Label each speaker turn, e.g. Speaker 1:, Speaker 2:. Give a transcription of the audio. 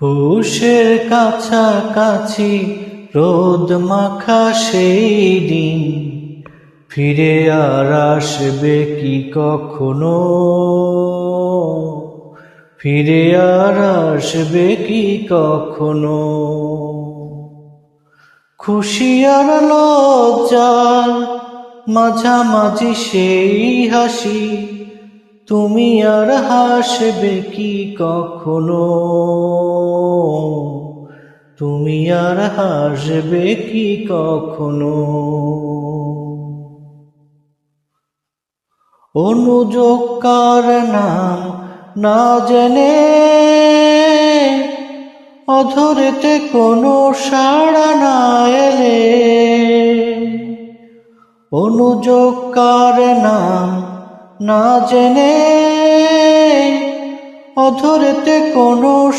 Speaker 1: পুষের কাছাকাছি রোদ মাখা সেই দিন। ফিরে আর আসবে কি কখনো? ফিরে আর আসবে কি কখনো? খুশি আর লজ্জার মাঝামাঝি সেই হাসি, তুমি আর হাসবে কি কখনো? তুমি আর হাসবে কি কখনো? অনুযোগকার নাম না জেনে অধরেতে কোনো সাড়া না এলে অনুযোগকার নাম না জেনে অধরেতে কোনো